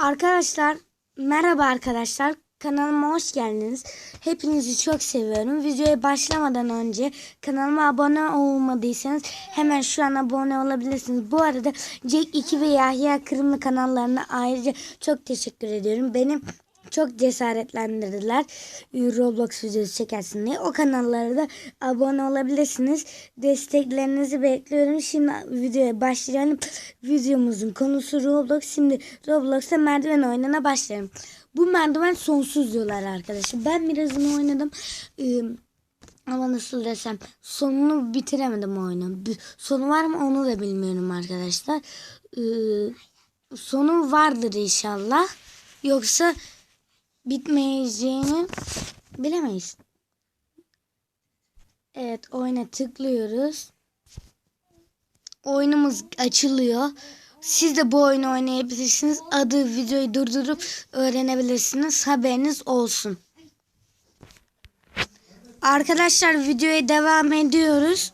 Arkadaşlar merhaba arkadaşlar kanalıma hoş geldiniz. Hepinizi çok seviyorum. Videoya başlamadan önce kanalıma abone olmadıysanız hemen şu an abone olabilirsiniz. Bu arada Jack 2 ve Yahya Kırımlı kanallarına ayrıca çok teşekkür ediyorum. Benim çok cesaretlendirdiler Roblox videosu çekersin diye. O kanallara da abone olabilirsiniz. Desteklerinizi bekliyorum. Şimdi videoya başlayalım. Videomuzun konusu Roblox. Şimdi Roblox'ta merdiven oyununa başlayalım. Bu merdiven sonsuz diyorlar arkadaşlar. Ben birazını oynadım. Ee, ama nasıl desem sonunu bitiremedim oyunu. Sonu var mı onu da bilmiyorum arkadaşlar. Ee, sonu vardır inşallah. Yoksa bitmeyeceğini bilemeyiz. Evet oyuna tıklıyoruz. Oyunumuz açılıyor. Siz de bu oyunu oynayabilirsiniz. Adı videoyu durdurup öğrenebilirsiniz. Haberiniz olsun. Arkadaşlar videoya devam ediyoruz.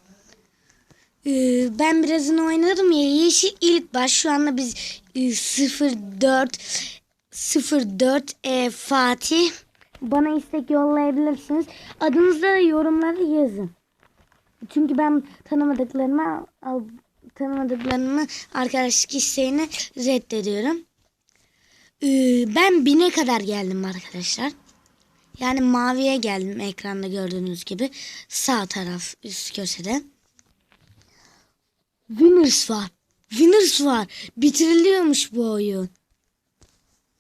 Ee, ben birazını oynadım ya. Yeşil ilk baş. Şu anda biz e, 04 04 e, Fatih. Bana istek yollayabilirsiniz. Adınızı da yorumlara yazın. Çünkü ben tanımadıklarıma al- tanımadıklarımı arkadaşlık isteğini reddediyorum. Ee, ben bine kadar geldim arkadaşlar. Yani maviye geldim ekranda gördüğünüz gibi. Sağ taraf üst köşede. Winners var. Winners var. Bitiriliyormuş bu oyun.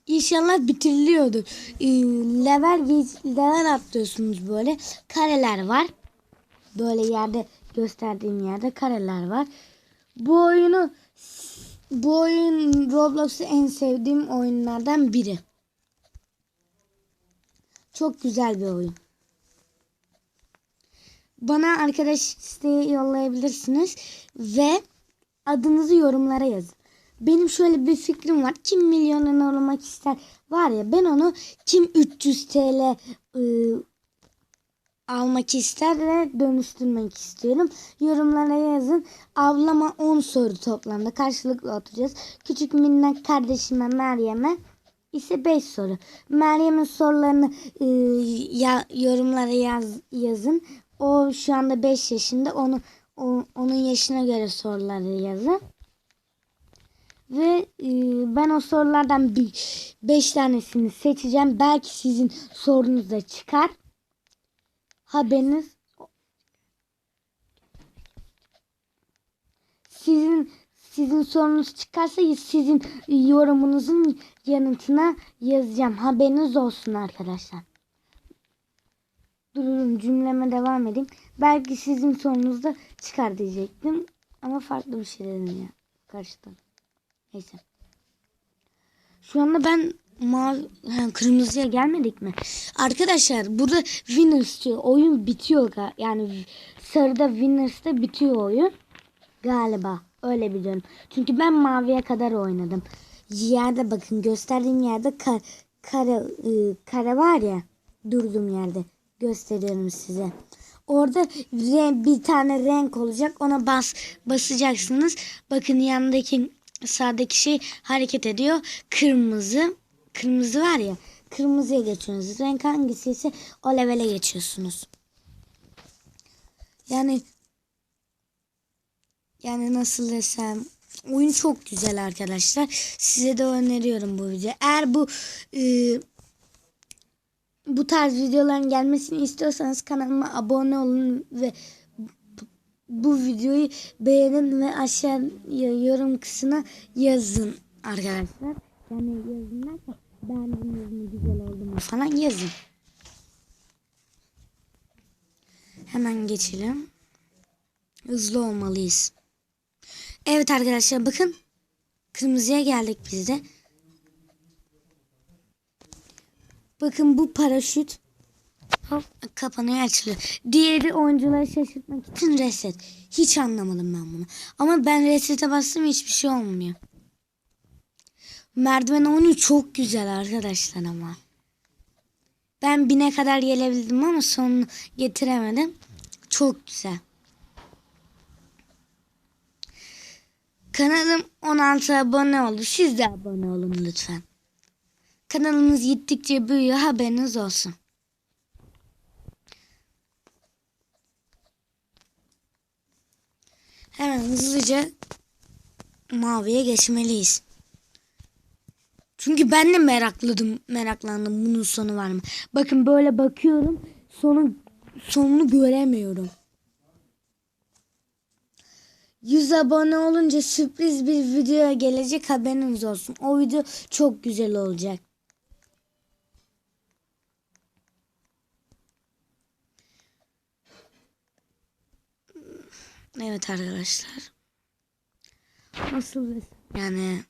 İnşallah bitiriliyordur. Ee, level level atlıyorsunuz böyle. Kareler var. Böyle yerde gösterdiğim yerde kareler var. Bu oyunu bu oyun Roblox'ta en sevdiğim oyunlardan biri. Çok güzel bir oyun. Bana arkadaş isteği yollayabilirsiniz ve adınızı yorumlara yazın. Benim şöyle bir fikrim var. Kim milyoner olmak ister var ya ben onu kim 300 TL ıı, almak ister ve dönüştürmek istiyorum. Yorumlara yazın. Ablama 10 soru toplamda karşılıklı oturacağız. Küçük minnak kardeşime Meryem'e ise 5 soru. Meryem'in sorularını e, ya, yorumlara yaz, yazın. O şu anda 5 yaşında. Onu o- onun yaşına göre soruları yazın. Ve e, ben o sorulardan 5 tanesini seçeceğim. Belki sizin sorunuz da çıkar. Haberiniz sizin sizin sorunuz çıkarsa sizin yorumunuzun yanıtına yazacağım. Haberiniz olsun arkadaşlar. Dururum cümleme devam edeyim. Belki sizin sorunuz da çıkar diyecektim. Ama farklı bir şey dedim ya. Karıştım. Neyse. Şu anda ben mavi, ha, kırmızıya gelmedik mi? Arkadaşlar burada Winners diyor. Oyun bitiyor. Yani sarıda Winners'ta bitiyor oyun. Galiba. Öyle biliyorum. Çünkü ben maviye kadar oynadım. Yerde bakın gösterdiğim yerde ka- kare, ıı, kare var ya. Durduğum yerde. Gösteriyorum size. Orada bir tane renk olacak. Ona bas basacaksınız. Bakın yanındaki sağdaki şey hareket ediyor. Kırmızı. Kırmızı var ya. Kırmızıya geçiyorsunuz. Renk hangisi ise o levele geçiyorsunuz. Yani yani nasıl desem oyun çok güzel arkadaşlar. Size de öneriyorum bu videoyu. Eğer bu e, bu tarz videoların gelmesini istiyorsanız kanalıma abone olun ve bu- videoyu beğenin ve aşağıya yorum kısmına yazın arkadaşlar. Yani yazın derken beğendiniz mi güzel oldu mu falan yazın. Hemen geçelim. Hızlı olmalıyız. Evet arkadaşlar bakın. Kırmızıya geldik biz de. Bakın bu paraşüt hop kapanıyor açılıyor. Diğeri oyuncuları şaşırtmak için reset. Hiç anlamadım ben bunu. Ama ben resete bastım hiçbir şey olmuyor. Merdiven oyunu çok güzel arkadaşlar ama. Ben bine kadar gelebildim ama sonunu getiremedim. Çok güzel. Kanalım 16 abone oldu. Siz de abone olun lütfen. Kanalımız gittikçe büyüyor haberiniz olsun. Hemen hızlıca maviye geçmeliyiz. Çünkü ben de merakladım, meraklandım bunun sonu var mı? Bakın böyle bakıyorum sonu sonunu göremiyorum. 100 abone olunca sürpriz bir video gelecek haberiniz olsun. O video çok güzel olacak. Evet arkadaşlar. Nasıl desem? Yani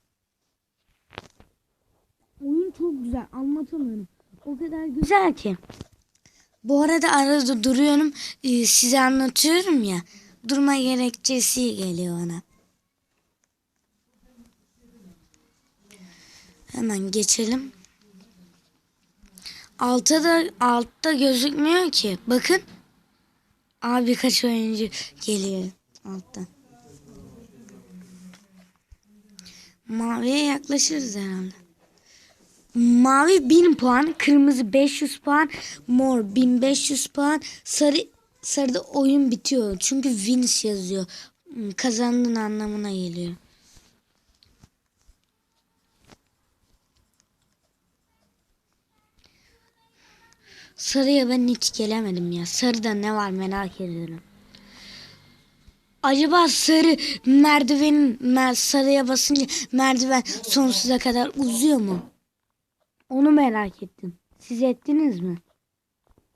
oyun çok güzel anlatamıyorum. O kadar güzel ki. Bu arada arada duruyorum e, size anlatıyorum ya. Durma gerekçesi geliyor ona. Hemen geçelim. Altta da altta gözükmüyor ki. Bakın. Aa birkaç oyuncu geliyor alttan. Maviye yaklaşırız herhalde. Mavi 1000 puan, kırmızı 500 puan, mor 1500 puan, sarı sarıda oyun bitiyor. Çünkü wins yazıyor. Kazandığın anlamına geliyor. Sarıya ben hiç gelemedim ya. Sarıda ne var merak ediyorum. Acaba sarı merdivenin mer sarıya basınca merdiven sonsuza kadar uzuyor mu? Onu merak ettim. Siz ettiniz mi?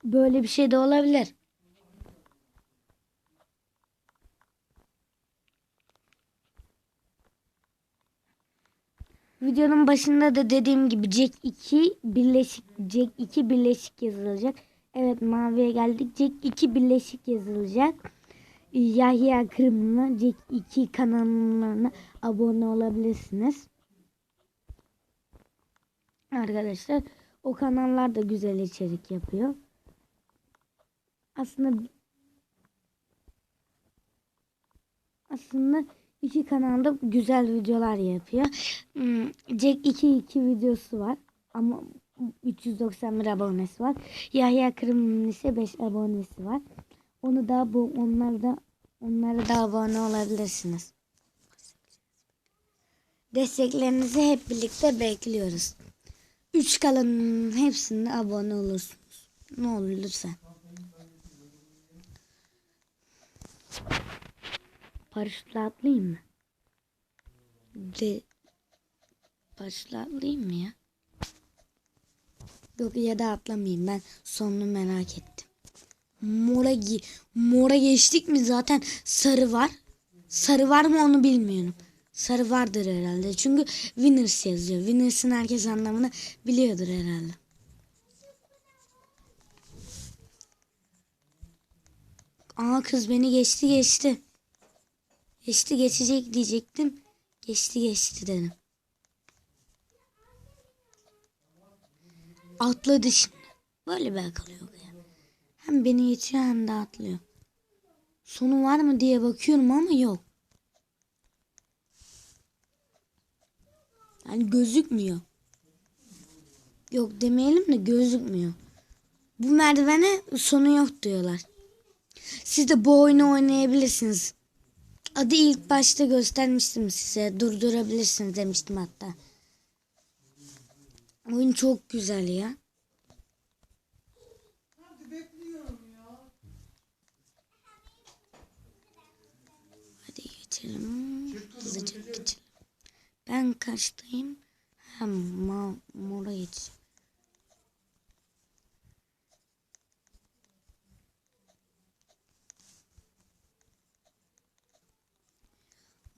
Böyle bir şey de olabilir. Videonun başında da dediğim gibi Jack 2 birleşik Jack 2 birleşik yazılacak. Evet maviye geldik. Jack 2 birleşik yazılacak. Yahya Kırım'la Jack 2 kanallarına abone olabilirsiniz. Arkadaşlar o kanallar da güzel içerik yapıyor. Aslında aslında iki kanalda güzel videolar yapıyor. Hmm, Jack 2 2 videosu var ama 391 abonesi var. Yahya Kırım'ın ise 5 abonesi var. Onu da bu onlar da onlara da abone olabilirsiniz. Desteklerinizi hep birlikte bekliyoruz. Üç kalanın hepsinde abone olursunuz. Ne olur lütfen. Paraşütle atlayayım mı? De paraşütle atlayayım mı ya? Yok ya da atlamayayım. Ben sonunu merak ettim. Mora, mora geçtik mi zaten sarı var. Sarı var mı onu bilmiyorum. Sarı vardır herhalde. Çünkü winners yazıyor. Winners'ın herkes anlamını biliyordur herhalde. Aa kız beni geçti geçti. Geçti geçecek diyecektim. Geçti geçti dedim. Atladı şimdi. Böyle yok ya. Hem beni geçiyor hem de atlıyor. Sonu var mı diye bakıyorum ama yok. Yani gözükmüyor. Yok demeyelim de gözükmüyor. Bu merdivene sonu yok diyorlar. Siz de bu oyunu oynayabilirsiniz. Adı ilk başta göstermiştim size. Durdurabilirsiniz demiştim hatta. Oyun çok güzel ya. Hadi geçelim. Hızlıca geçelim. Ben kaçtayım? Hem ma mora geç.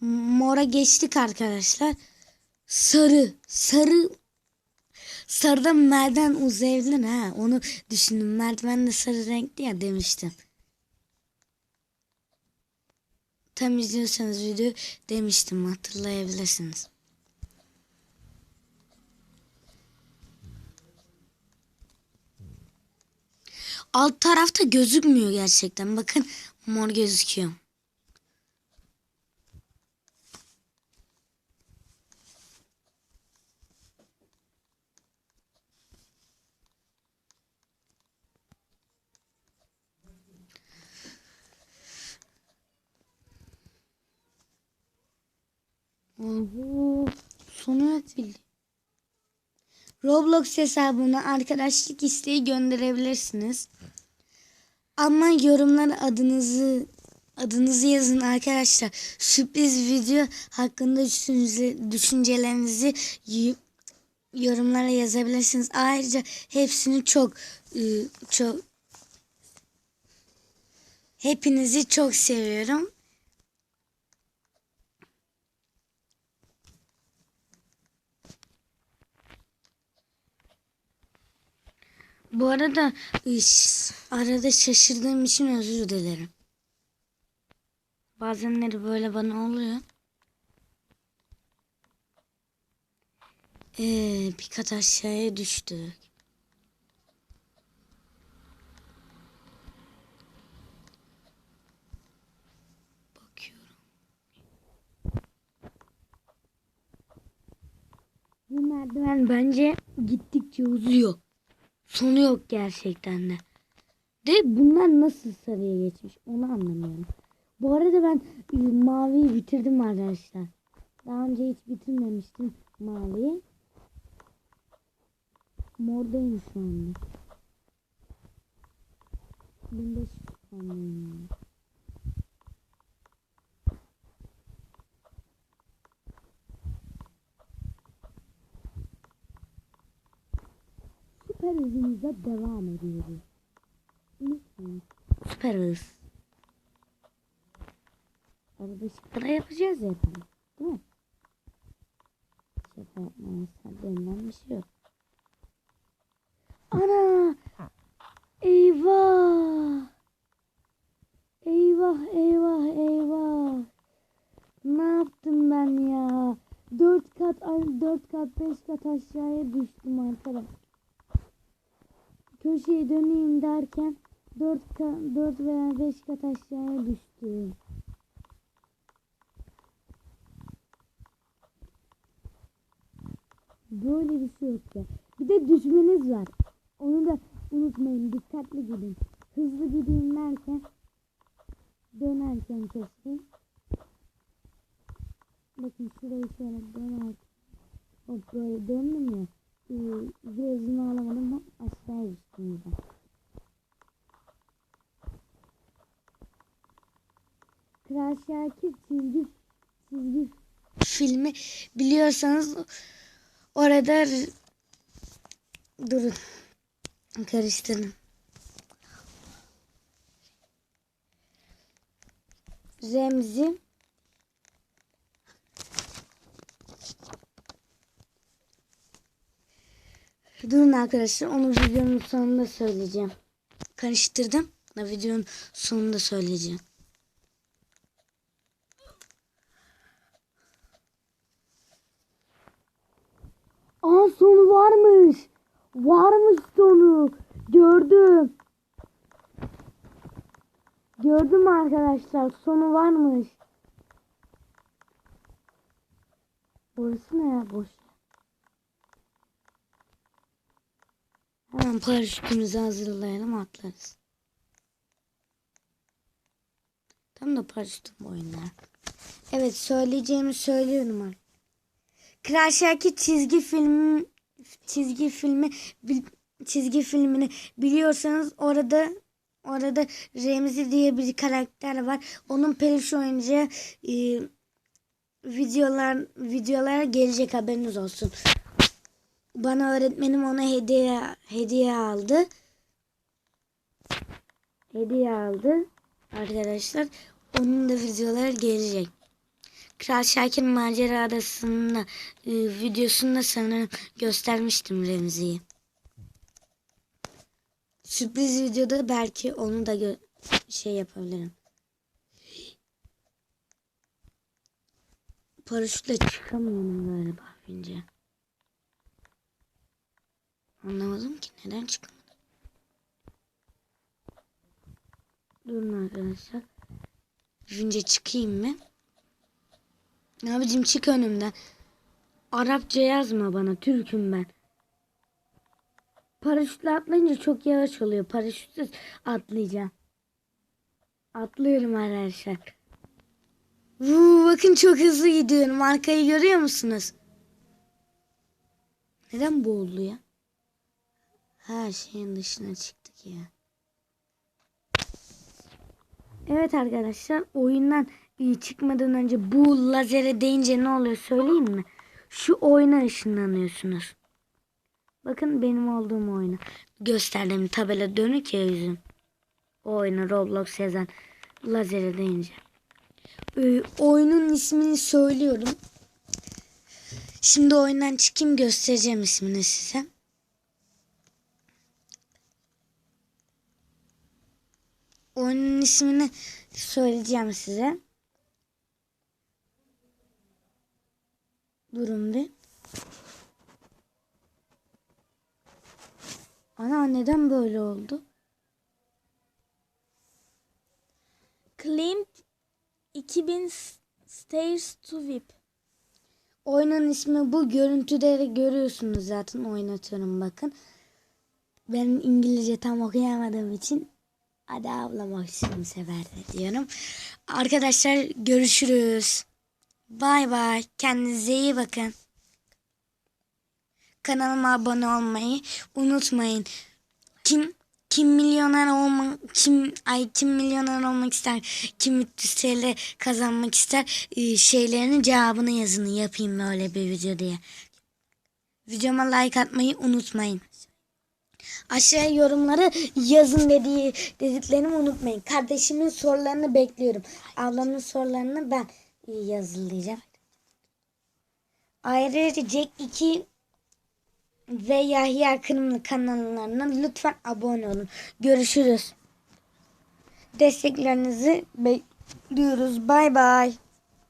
Mora geçtik arkadaşlar. Sarı, sarı Sarıda merdiven uzayabilir ha. Onu düşündüm. Merdiven de sarı renkli ya demiştim. Tam izliyorsanız video demiştim hatırlayabilirsiniz. Alt tarafta gözükmüyor gerçekten. Bakın mor gözüküyor. Oho, sonu yok. Roblox hesabına arkadaşlık isteği gönderebilirsiniz. Ama yorumlara adınızı adınızı yazın arkadaşlar. Sürpriz video hakkında düşünce- düşüncelerinizi yorumlara yazabilirsiniz. Ayrıca hepsini çok ıı, çok hepinizi çok seviyorum. Bu arada arada şaşırdığım için özür dilerim. Bazenleri böyle bana oluyor. Ee, bir kat aşağıya düştük. Bakıyorum. Bu merdiven bence gittikçe uzuyor. Sonu yok gerçekten de. De bunlar nasıl sarıya geçmiş onu anlamıyorum. Bu arada ben e, maviyi bitirdim arkadaşlar. Daha önce hiç bitirmemiştim maviyi. Mordayım şu anda. 1500 puanlıyım. Süper hızımıza devam ediyoruz. Unutmayın. Süper hız. Arada şıkkıra yapacağız ya efendim. Değil mi? Şaka yapmamızdan denilen bir şey yok. Ana! Eyvah! Eyvah eyvah eyvah! Ne yaptım ben ya? Dört kat, ay, dört kat, beş kat aşağıya düştüm arkadaş. Köşeye döneyim derken dört, kat, dört veya beş kat aşağıya düştüm. Böyle bir şey yok ya. Bir de düşmeniz var. Onu da unutmayın. Dikkatli gidin. Hızlı gideyim derken dönerken kesin. Bakın şurayı şöyle dönerken. Hop böyle döndüm ya. Virajını alamadım. Hop aşağı düştüm ben. Kral Şakir çizgi çizgi filmi biliyorsanız orada durun karıştırın. Remzi Durun arkadaşlar onu videonun sonunda söyleyeceğim. Karıştırdım. Videonun sonunda söyleyeceğim. Aa sonu varmış. Varmış sonu. Gördüm. Gördüm arkadaşlar. Sonu varmış. Burası ne ya boş. Hemen paraşütümüzü hazırlayalım atlarız. Tam da paraşütüm boyunda. Evet söyleyeceğimi söylüyorum artık. Kral Şakir çizgi film çizgi filmi çizgi filmini biliyorsanız orada orada Remzi diye bir karakter var. Onun peluş oyuncağı e, videolar videolar gelecek haberiniz olsun. Bana öğretmenim ona hediye hediye aldı. Hediye aldı arkadaşlar. Onun da videoları gelecek. Kral Şakir Macera Adası'nda e, videosunda sanırım göstermiştim Remzi'yi. Sürpriz videoda belki onu da şey yapabilirim. Paraşütle çıkamıyorum galiba bince. Anlamadım ki neden çıkamadım. Durun arkadaşlar. Bince çıkayım mı? Abicim çık önümden. Arapça yazma bana. Türk'üm ben. Paraşütle atlayınca çok yavaş oluyor. Paraşütsüz atlayacağım. Atlıyorum arkadaşlar. Vuu, bakın çok hızlı gidiyorum. Arkayı görüyor musunuz? Neden boğuldu ya? Her şeyin dışına çıktık ya. Evet arkadaşlar oyundan e, çıkmadan önce bu lazere değince ne oluyor söyleyeyim mi? Şu oyuna ışınlanıyorsunuz. Bakın benim olduğum oyuna. Gösterdiğim tabela dönük ya yüzüm. O oyunu Roblox yazan lazere değince. Ee, oyunun ismini söylüyorum. Şimdi oyundan çıkayım göstereceğim ismini size. Oyunun ismini söyleyeceğim size. Durun bir. Ana neden böyle oldu? Climb 2000 Stairs to VIP. Oyunun ismi bu. Görüntüde de görüyorsunuz zaten oynatıyorum bakın. Ben İngilizce tam okuyamadığım için hadi avlamak için sefer de diyorum. Arkadaşlar görüşürüz. Bay bay. Kendinize iyi bakın. Kanalıma abone olmayı unutmayın. Kim kim milyoner olmak kim ay kim milyoner olmak ister kim 300 TL kazanmak ister Ee, şeylerinin cevabını yazın yapayım böyle bir video diye. Videoma like atmayı unutmayın. Aşağıya yorumları yazın dediği dediklerimi unutmayın. Kardeşimin sorularını bekliyorum. Ablamın sorularını ben yazılayacağım. Ayrıca Jack 2 ve Yahya Kırımlı kanallarına lütfen abone olun. Görüşürüz. Desteklerinizi bekliyoruz. Bay bay.